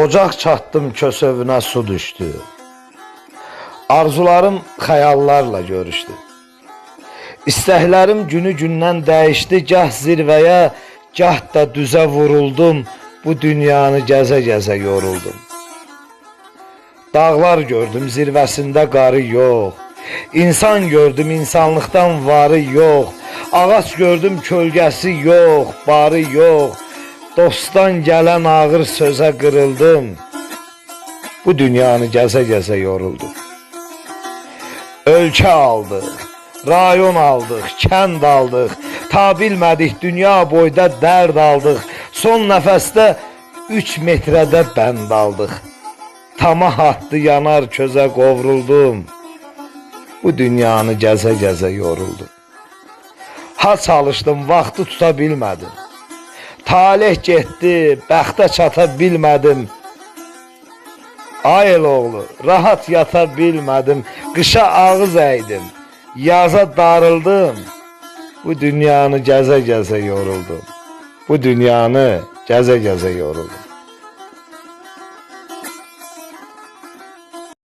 Ocaq çatdım kösövünə su düşdü. Arzularım xəyallarla görüşdü. İstəklərim günü gündən dəyişdi, gah zirvəyə, gah da düzə vuruldum. Bu dünyanı gəzə-gəzə yoruldum. Dağlar gördüm, zirvəsində qarı yox. İnsan gördüm, insanlıqdan varı yox. Ağac gördüm, kölgəsi yox, barı yox. Dostdan gələn ağır sözə qırıldım. Bu dünyanı gəzə-gəzə yoruldum. Ölkə aldıq, rayon aldıq, kənd aldıq. Ta bilmədik dünya boyda dərd aldıq. Son nəfəsdə 3 metrədə bənd aldıq. Tama hattı yanar közə qovruldum. Bu dünyanı gəzə-gəzə yoruldum. Ha çalışdım, vaxtı tuta bilmədim. Talih getdi, bəxtə çata bilmədim. Ay oğlu, rahat yata bilmədim. Qışa ağız əydim, yaza darıldım. Bu dünyanı gəzə-gəzə yoruldum. Bu dünyanı gəzə-gəzə yoruldum.